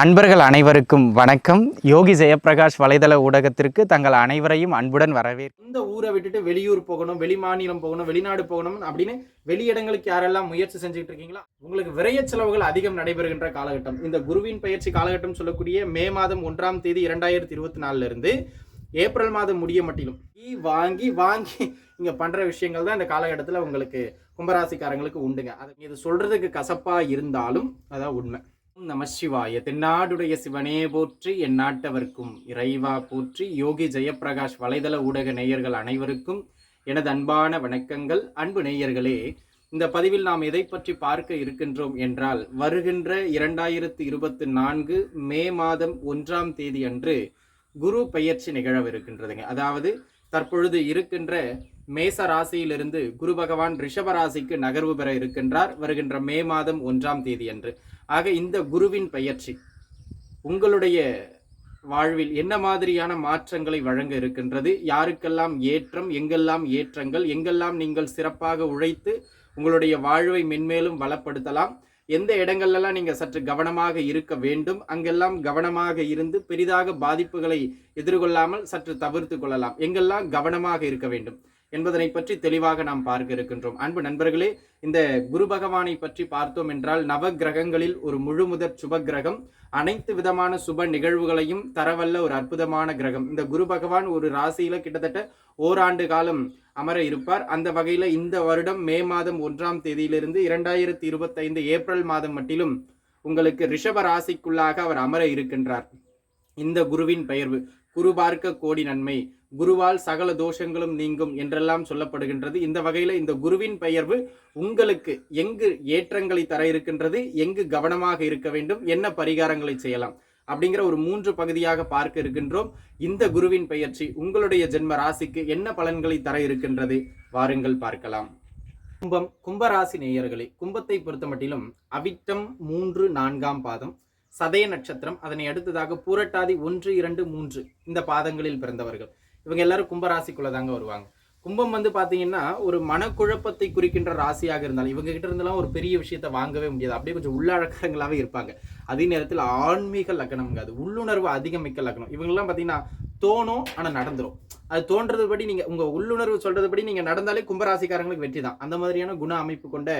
அன்பர்கள் அனைவருக்கும் வணக்கம். யோகி ஜெயபிரகாஷ் வலைதள ஊடகத்திற்கு தங்கள் அனைவரையும் அன்புடன் வரவே இந்த ஊரை விட்டுட்டு வெளியூர் போகணும் வெளி மாநிலம் போகணும் வெளிநாடு போகணும் அப்படின்னு வெளியிடங்களுக்கு யாரெல்லாம் முயற்சி செஞ்சுட்டு இருக்கீங்களா? உங்களுக்கு விரைய செலவுகள் அதிகம் நடைபெறுகின்ற காலகட்டம். இந்த குருவின் பயிற்சி காலகட்டம் சொல்லக்கூடிய மே மாதம் ஒன்றாம் தேதி இரண்டாயிரத்தி இருபத்தி நாலுல இருந்து ஏப்ரல் மாதம் முடிய மட்டிலும். ஈ வாங்கி வாங்கி இங்க பண்ற விஷயங்கள் தான் இந்த காலகட்டத்தில் உங்களுக்கு கும்பராசிக்காரங்களுக்கு உண்டுங்க. அது இது சொல்றதுக்கு கசப்பா இருந்தாலும் அதான் உண்மை. நம சிவாய. தென்னாடுடைய சிவனே போற்றி என் நாட்டவர்க்கும் இறைவா போற்றி. யோகி ஜெயப்பிரகாஷ் வலைதள ஊடக நேயர்கள் அனைவருக்கும் எனது அன்பான வணக்கங்கள். அன்பு நேயர்களே இந்த பதிவில் நாம் எதை பற்றி பார்க்க இருக்கின்றோம் என்றால் வருகின்ற இரண்டாயிரத்து இருபத்தி நான்கு மே மாதம் ஒன்றாம் தேதி அன்று குரு பெயர்ச்சி நிகழவிருக்கின்றதுங்க. அதாவது தற்பொழுது இருக்கின்ற மேச ராசியிலிருந்து குரு பகவான் ரிஷப ராசிக்கு நகர்வு பெற இருக்கின்றார். வருகின்ற மே மாதம் ஒன்றாம் தேதி அன்று ஆக இந்த குருவின் பயிற்சி உங்களுடைய வாழ்வில் என்ன மாதிரியான மாற்றங்களை வழங்க இருக்கின்றது? யாருக்கெல்லாம் ஏற்றம் எங்கெல்லாம் ஏற்றங்கள் எங்கெல்லாம் நீங்கள் சிறப்பாக உழைத்து உங்களுடைய வாழ்வை மென்மேலும் வளப்படுத்தலாம்? எந்த இடங்கள்லாம் நீங்கள் சற்று கவனமாக இருக்க வேண்டும்? அங்கெல்லாம் கவனமாக இருந்து பெரிதாக பாதிப்புகளை எதிர்கொள்ளாமல் சற்று தவிர்த்து கொள்ளலாம். எங்கெல்லாம் கவனமாக இருக்க வேண்டும்? என்பதனை பற்றி தெளிவாக நாம் பார்க்க இருக்கின்றோம். அன்பு நண்பர்களே இந்த குரு பகவானை பற்றி பார்த்தோம் என்றால் நவ கிரகங்களில் ஒரு முழுமுதற் சுப கிரகம் அனைத்து விதமான சுப நிகழ்வுகளையும் தரவல்ல ஒரு அற்புதமான கிரகம். இந்த குரு பகவான் ஒரு ராசியில கிட்டத்தட்ட ஓராண்டு காலம் அமர இருப்பார். அந்த வகையில இந்த வருடம் மே மாதம் ஒன்றாம் தேதியிலிருந்து இரண்டாயிரத்தி இருபத்தைந்து ஏப்ரல் மாதம் மட்டிலும் உங்களுக்கு ரிஷப ராசிக்குள்ளாக அவர் அமர இருக்கின்றார். இந்த குருவின் பெயர்வு. குரு பார்க்க கோடி நன்மை. குருவால் சகல தோஷங்களும் நீங்கும் என்றெல்லாம் சொல்லப்படுகின்றது. இந்த வகையில் இந்த குருவின் பெயர்வு உங்களுக்கு எங்கு ஏற்றங்களை தர இருக்கின்றது எங்கு கவனமாக இருக்க வேண்டும் என்ன பரிகாரங்களை செய்யலாம் அப்படிங்கிற ஒரு மூன்று பகுதியாக பார்க்க இருக்கின்றோம். இந்த குருவின் பெயர்ச்சி உங்களுடைய ஜென்ம ராசிக்கு என்ன பலன்களை தர இருக்கின்றது வாருங்கள் பார்க்கலாம். கும்பம் கும்பராசி நேயர்களே கும்பத்தை பொறுத்த மட்டிலும் அவிட்டம் மூன்று நான்காம் பாதம் சதய நட்சத்திரம் அதனை அடுத்ததாக பூரட்டாதி ஒன்று இரண்டு மூன்று இந்த பாதங்களில் பிறந்தவர்கள். இவங்க எல்லாரும் கும்பராசிக்குள்ள தாங்க வருவாங்க. கும்பம் வந்து பார்த்தீங்கன்னா ஒரு மனக்குழப்பத்தை குறிக்கின்ற ராசியாக இருந்தாலும் இவங்க கிட்ட இருந்தெல்லாம் ஒரு பெரிய விஷயத்தை வாங்கவே முடியாது. அப்படியே கொஞ்சம் உள்ளழக்கங்களாகவே இருப்பாங்க. அதே நேரத்தில் ஆன்மீக லக்னம்ங்க அது உள்ளுணர்வு அதிகமிக்க லக்னம். இவங்கெல்லாம் பார்த்தீங்கன்னா தோணும் ஆனால் நடந்துடும் அது தோன்றது படி உங்கள் உள்ளுணர்வு சொல்கிறதுபடி படி நடந்தாலே கும்பராசிக்காரங்களுக்கு வெற்றி தான் அந்த மாதிரியான குண அமைப்பு கொண்ட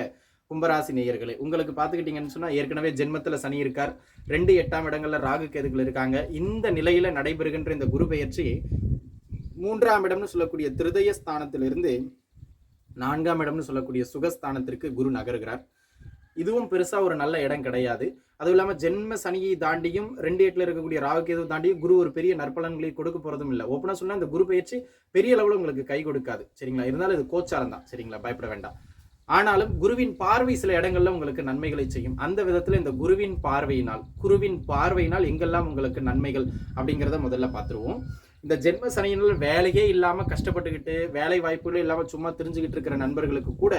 கும்பராசி நேயர்களே உங்களுக்கு பார்த்துக்கிட்டீங்கன்னு சொன்னால் ஏற்கனவே ஜென்மத்தில் சனி இருக்கார். ரெண்டு எட்டாம் இடங்களில் ராகு கேதுகள் இருக்காங்க. இந்த நிலையில் நடைபெறுகின்ற இந்த குரு பெயர்ச்சி மூன்றாம் இடம்னு சொல்லக்கூடிய திருதய ஸ்தானத்திலிருந்து நான்காம் இடம்னு சொல்லக்கூடிய சுகஸ்தானத்திற்கு குரு நகர்கிறார். இதுவும் பெருசாக ஒரு நல்ல இடம் கிடையாது. அதுவும் இல்லாமல் ஜென்ம சனியை தாண்டியும் ரெண்டு எட்டில் இருக்கக்கூடிய ராகுகேது தாண்டியும் குரு ஒரு பெரிய நற்பலன்களை கொடுக்க போகிறதும் இல்லை. ஓப்பனாக சொன்னால் இந்த குரு பயிற்சி பெரிய அளவில் உங்களுக்கு கை கொடுக்காது. சரிங்களா? இருந்தாலும் இது கோச்சாரம் தான். சரிங்களா? பயப்பட வேண்டாம். ஆனாலும் குருவின் பார்வை சில இடங்கள்ல உங்களுக்கு நன்மைகளை செய்யும். அந்த விதத்துல இந்த குருவின் பார்வையினால் குருவின் பார்வையினால் எங்கெல்லாம் உங்களுக்கு நன்மைகள் அப்படிங்கிறத முதல்ல பார்த்துருவோம். இந்த ஜென்ம சனியினால் வேலையே இல்லாம கஷ்டப்பட்டுக்கிட்டு வேலை வாய்ப்புகளும் இல்லாம சும்மா தெரிஞ்சுக்கிட்டு இருக்கிற நண்பர்களுக்கு கூட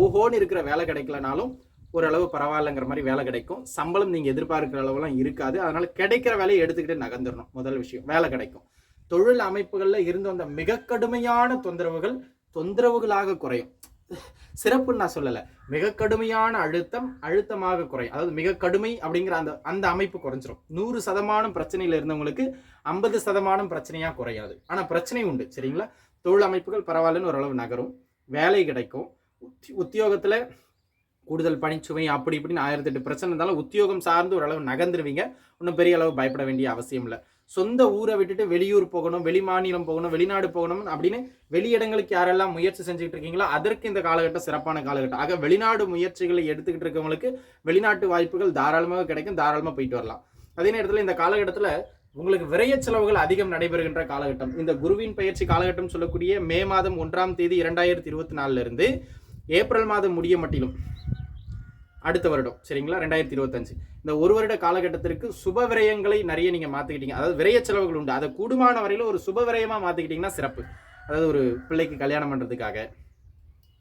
ஓஹோன்னு இருக்கிற வேலை கிடைக்கலனாலும் ஓரளவு பரவாயில்லைங்கிற மாதிரி வேலை கிடைக்கும். சம்பளம் நீங்கள் எதிர்பார்க்குற அளவுலாம் இருக்காது. அதனால கிடைக்கிற வேலையை எடுத்துக்கிட்டு நகர்ந்துடணும். முதல் விஷயம் வேலை கிடைக்கும். தொழில் அமைப்புகளில் இருந்து வந்த மிக கடுமையான தொந்தரவுகள் தொந்தரவுகளாக குறையும். சிறப்புன்னு நான் சொல்லலை. மிக கடுமையான அழுத்தம் அழுத்தமாக குறையும். அதாவது மிக கடுமை அப்படிங்கிற அந்த அந்த அமைப்பு குறைஞ்சிரும். நூறு சதமானம் பிரச்சனையில் இருந்தவங்களுக்கு ஐம்பது சதமானம் பிரச்சனையாக குறையாது. ஆனால் பிரச்சனை உண்டு சரிங்களா? தொழில் அமைப்புகள் பரவாயில்லன்னு ஓரளவு நகரும். வேலை கிடைக்கும். உத்தியோகத்தில் கூடுதல் பணிச்சுமை அப்படி இப்படின்னு ஆயிரத்தி எட்டு பிரச்சனை இருந்தாலும் உத்தியோகம் சார்ந்து ஓரளவு நகர்ந்துருவீங்க. ஒன்றும் பெரிய அளவு பயப்பட வேண்டிய அவசியம் இல்லை. சொந்த ஊரை விட்டுட்டு வெளியூர் போகணும் வெளி மாநிலம் போகணும் வெளிநாடு போகணும் அப்படின்னு வெளியிடங்களுக்கு யாரெல்லாம் முயற்சி செஞ்சுக்கிட்டு இருக்கீங்களோ அதற்கு இந்த காலகட்டம் சிறப்பான காலகட்டம். ஆக வெளிநாடு முயற்சிகளை எடுத்துக்கிட்டு இருக்கவங்களுக்கு வெளிநாட்டு வாய்ப்புகள் தாராளமாக கிடைக்கும். தாராளமாக போயிட்டு வரலாம். அதே நேரத்தில் இந்த காலகட்டத்தில் உங்களுக்கு விரைய செலவுகள் அதிகம் நடைபெறுகின்ற காலகட்டம். இந்த குருவின் பயிற்சி காலகட்டம் சொல்லக்கூடிய மே மாதம் ஒன்றாம் தேதி இரண்டாயிரத்தி இருபத்தி நாலுல இருந்து ஏப்ரல் மாதம் முடிய மட்டிலும். அடுத்த வருடம் சரிங்களா? ரெண்டாயிரத்தி இருபத்தஞ்சு. இந்த ஒரு வருட காலகட்டத்திற்கு சுப விரயங்களை நிறைய நீங்கள் மாற்றிக்கிட்டீங்க அதாவது விரய செலவுகள் உண்டு. அதை கூடுமான வரையில் ஒரு சுப விரயமாக மாற்றிக்கிட்டிங்கன்னா சிறப்பு. அதாவது ஒரு பிள்ளைக்கு கல்யாணம் பண்ணுறதுக்காக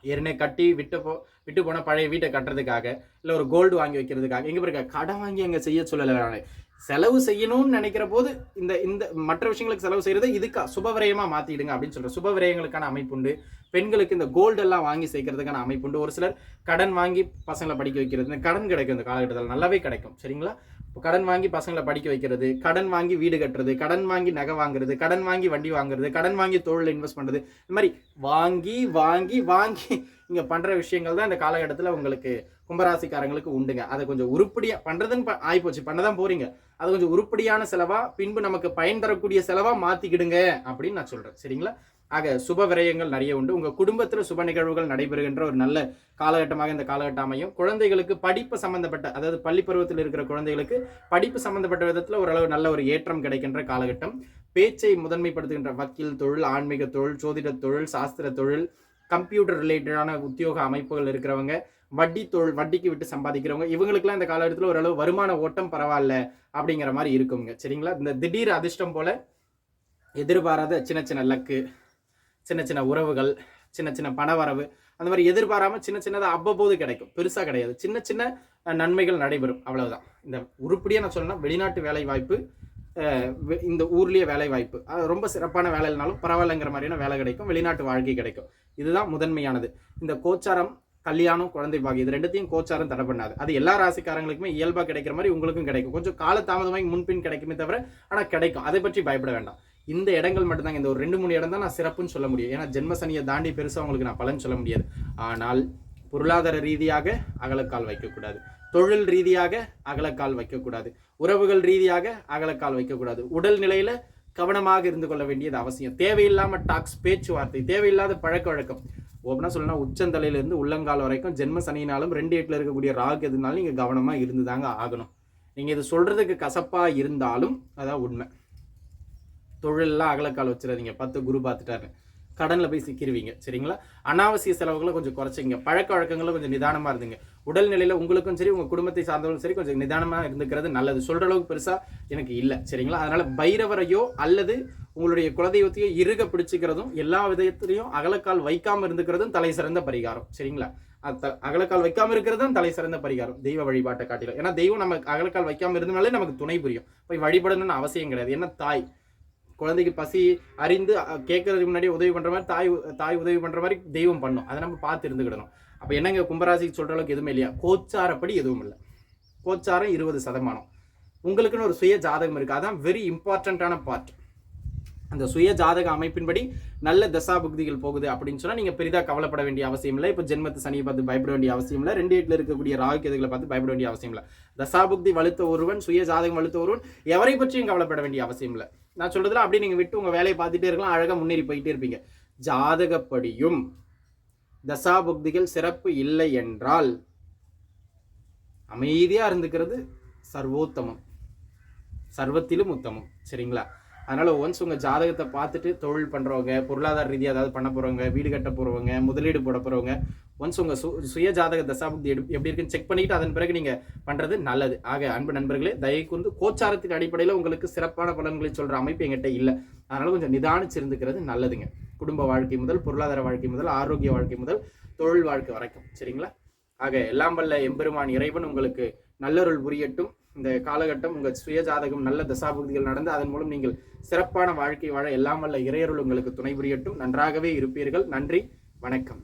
ஏற்கனவே கட்டி விட்டு போ விட்டு போன பழைய வீட்டை கட்டுறதுக்காக இல்லை ஒரு கோல்டு வாங்கி வைக்கிறதுக்காக எங்கே இருக்க கடன் வாங்கி அங்கே செய்ய சொல்லலை நான். செலவு செய்யணும்னு நினைக்கிற போது இந்த இந்த மற்ற விஷயங்களுக்கு செலவு செய்யறது இதுக்கு சுப மாற்றிடுங்க மாத்திடுங்க அப்படின்னு சொல்கிற சுபவிரயங்களுக்கான அமைப்பு உண்டு. பெண்களுக்கு இந்த கோல்டு எல்லாம் வாங்கி சேர்க்கறதுக்கான அமைப்பு உண்டு. ஒரு சிலர் கடன் வாங்கி பசங்களை படிக்க வைக்கிறது இந்த கடன் கிடைக்கும் இந்த காலகட்டத்தில். நல்லாவே கிடைக்கும். சரிங்களா? கடன் வாங்கி பசங்களை படிக்க வைக்கிறது கடன் வாங்கி வீடு கட்டுறது கடன் வாங்கி நகை வாங்குறது கடன் வாங்கி வண்டி வாங்குறது கடன் வாங்கி தொழில் இன்வெஸ்ட் பண்ணுறது இந்த மாதிரி வாங்கி வாங்கி வாங்கி இங்கே பண்ணுற விஷயங்கள் தான் இந்த காலகட்டத்தில் உங்களுக்கு கும்பராசிக்காரங்களுக்கு உண்டுங்க. அதை கொஞ்சம் உருப்படியாக பண்ணுறதுன்னு ஆகிப்போச்சு பண்ண தான் போகிறீங்க அது கொஞ்சம் உருப்படியான செலவாக பின்பு நமக்கு பயன் தரக்கூடிய செலவாக மாற்றிக்கிடுங்க அப்படின்னு நான் சொல்கிறேன் சரிங்களா? ஆக சுப விரயங்கள் நிறைய உண்டு. உங்கள் குடும்பத்தில் சுப நிகழ்வுகள் நடைபெறுகின்ற ஒரு நல்ல காலகட்டமாக இந்த காலகட்டம் அமையும். குழந்தைகளுக்கு படிப்பு சம்பந்தப்பட்ட அதாவது பள்ளி பருவத்தில் இருக்கிற குழந்தைகளுக்கு படிப்பு சம்பந்தப்பட்ட விதத்தில் ஓரளவு நல்ல ஒரு ஏற்றம் கிடைக்கின்ற காலகட்டம். பேச்சை முதன்மைப்படுத்துகின்ற வக்கீல் தொழில் ஆன்மீக தொழில் சோதிட தொழில் சாஸ்திர தொழில் கம்ப்யூட்டர் ரிலேட்டடான உத்தியோக அமைப்புகள் இருக்கிறவங்க வட்டி தொழில் வட்டிக்கு விட்டு சம்பாதிக்கிறவங்க இவங்களுக்குலாம் இந்த காலகட்டத்தில் ஓரளவு வருமான ஓட்டம் பரவாயில்ல அப்படிங்கிற மாதிரி இருக்குங்க. சரிங்களா? இந்த திடீர் அதிர்ஷ்டம் போல எதிர்பாராத சின்ன சின்ன லக்கு சின்ன சின்ன உறவுகள் சின்ன சின்ன பணவரவு அந்த மாதிரி எதிர்பாராமல் சின்ன சின்னதாக அவ்வப்போது கிடைக்கும். பெருசாக கிடையாது. சின்ன சின்ன நன்மைகள் நடைபெறும். அவ்வளவுதான். இந்த உருப்படியாக நான் சொல்லணும் வெளிநாட்டு வேலை வாய்ப்பு இந்த ஊர்லேயே வேலை வாய்ப்பு அது ரொம்ப சிறப்பான வேலைனாலும் பரவாயில்லைங்கிற மாதிரியான வேலை கிடைக்கும். வெளிநாட்டு வாழ்க்கை கிடைக்கும். இதுதான் முதன்மையானது. இந்த கோச்சாரம் கல்யாணம் குழந்தை பாகி இது ரெண்டுத்தையும் கோச்சாரம் தடை பண்ணாது. அது எல்லா ராசிக்காரங்களுக்குமே இயல்பாக கிடைக்கிற மாதிரி உங்களுக்கும் கிடைக்கும். கொஞ்சம் கால தாமதமாகி முன்பின் கிடைக்குமே தவிர ஆனால் கிடைக்கும். அதை பற்றி பயப்பட வேண்டாம். இந்த இடங்கள் மட்டும்தாங்க. இந்த ஒரு ரெண்டு மூணு இடம் தான் நான் சிறப்புன்னு சொல்ல முடியும். ஏன்னா ஜென்ம சனியை தாண்டி பெருசாக உங்களுக்கு நான் பலன் சொல்ல முடியாது. ஆனால் பொருளாதார ரீதியாக அகலக்கால் வைக்கக்கூடாது. தொழில் ரீதியாக அகலக்கால் வைக்கக்கூடாது. உறவுகள் ரீதியாக அகலக்கால் வைக்கக்கூடாது. உடல் நிலையில் கவனமாக இருந்து கொள்ள வேண்டியது அவசியம். தேவையில்லாமல் டாக்ஸ் பேச்சுவார்த்தை தேவையில்லாத பழக்க வழக்கம். ஓப்பனா சொல்லணும் உச்சந்தலையிலேருந்து உள்ளங்கால் வரைக்கும் ஜென்ம சனினாலும் ரெண்டு எட்டில் இருக்கக்கூடிய ராகு எதுனாலும் இங்கே கவனமாக இருந்து தாங்க ஆகணும். நீங்கள் இது சொல்கிறதுக்கு கசப்பாக இருந்தாலும் அதான் உண்மை. தொழிலெல்லாம் அகலக்கால் வச்சிடாதீங்க. பத்து குரு பார்த்துட்டாரு. கடனில் போய் சிக்கிடுவீங்க சரிங்களா? அனாவசிய செலவுகளை கொஞ்சம் குறைச்சிங்க பழக்க வழக்கங்களும் கொஞ்சம் நிதானமாக இருந்துங்க. உடல்நிலையில் உங்களுக்கும் சரி உங்கள் குடும்பத்தை சார்ந்தவங்களும் சரி கொஞ்சம் நிதானமாக இருந்துக்கிறது நல்லது. சொல்கிற அளவுக்கு பெருசாக எனக்கு இல்லை. சரிங்களா? அதனால் பைரவரையோ அல்லது உங்களுடைய குலதெய்வத்தையோ இறுக பிடிச்சிக்கிறதும் எல்லா விதத்திலையும் அகலக்கால் வைக்காமல் இருந்துக்கிறதும் தலை சிறந்த பரிகாரம். சரிங்களா? அது அகலக்கால் வைக்காமல் இருக்கிறது தான் தலை சிறந்த பரிகாரம். தெய்வ வழிபாட்டை காட்டிலும். ஏன்னா தெய்வம் நமக்கு அகலக்கால் வைக்காமல் இருந்தனாலே நமக்கு துணை புரியும். போய் வழிபடணும்னு அவசியம் கிடையாது. ஏன்னா தாய்? குழந்தைக்கு பசி அறிந்து கேட்கறதுக்கு முன்னாடி உதவி பண்ற மாதிரி தாய் உ- தாய் உதவி பண்ற மாதிரி தெய்வம் பண்ணும். அதை நம்ம பார்த்து இருந்துக்கிடணும். அப்ப என்னங்க கும்பராசிக்கு சொல்ற அளவுக்கு எதுவுமே இல்லையா? கோச்சாரப்படி எதுவும் இல்லை. கோச்சாரம் இருபது சதமானம். உங்களுக்குன்னு ஒரு சுய ஜாதகம் இருக்கு. அதான் வெரி இம்பார்ட்டண்ட்டான பார்ட் அந்த சுய ஜாதக அமைப்பின்படி நல்ல தசாபுக்திகள் போகுது அப்படின்னு சொன்னா நீங்க பெரிதா கவலைப்பட வேண்டிய அவசியம் இல்லை. இப்போ ஜென்மத்து சனியை பார்த்து பயப்பட வேண்டிய அவசியம் இல்லை. ரெண்டு எட்டுல இருக்கக்கூடிய ராகு கேதுகளை பார்த்து பயப்பட வேண்டிய அவசியம் இல்லை. தசாபுக்தி வலுத்த ஒருவன் சுய ஜாதகம் வலுத்த ஒருவன் எவரை பற்றியும் கவலைப்பட வேண்டிய அவசியம் இல்லை. நான் சொல்றதுல அப்படியே நீங்க விட்டு உங்க வேலையை பார்த்துட்டே இருக்கலாம். அழகா முன்னேறி போயிட்டே இருப்பீங்க. ஜாதகப்படியும் தசாபுக்திகள் சிறப்பு இல்லை என்றால் அமைதியா இருந்துக்கிறது சர்வோத்தமம். சர்வத்திலும் உத்தமம். சரிங்களா? அதனால ஒன்ஸ் உங்க ஜாதகத்தை பார்த்துட்டு தொழில் பண்றவங்க பொருளாதார ரீதியாக ஏதாவது பண்ண போறவங்க வீடு கட்ட போறவங்க முதலீடு போட போறவங்க ஒன்ஸ் உங்க சு சுய ஜாதக தசாபுக்தி எடு- எப்படி இருக்குன்னு செக் பண்ணிட்டு அதன் பிறகு நீங்க பண்றது நல்லது. ஆக அன்பு நண்பர்களே தயவு கூர்ந்து கோச்சாரத்தின் அடிப்படையில் உங்களுக்கு சிறப்பான பலன்களை சொல்ற அமைப்பு எங்கிட்ட இல்லை. அதனால கொஞ்சம் நிதானிச்சிருந்துக்கிறது நல்லதுங்க. குடும்ப வாழ்க்கை முதல் பொருளாதார வாழ்க்கை முதல் ஆரோக்கிய வாழ்க்கை முதல் தொழில் வாழ்க்கை வரைக்கும். சரிங்களா? ஆக எல்லாம் வல்ல எம்பெருமான் இறைவன் உங்களுக்கு நல்லொருள் புரியட்டும். இந்த காலகட்டம் உங்கள் சுய ஜாதகம் நல்ல தசாபுக்திகள் நடந்து அதன் மூலம் நீங்கள் சிறப்பான வாழ்க்கை வாழ எல்லாம் வல்ல இறையருள் உங்களுக்கு துணை புரியட்டும். நன்றாகவே இருப்பீர்கள். நன்றி. வணக்கம்.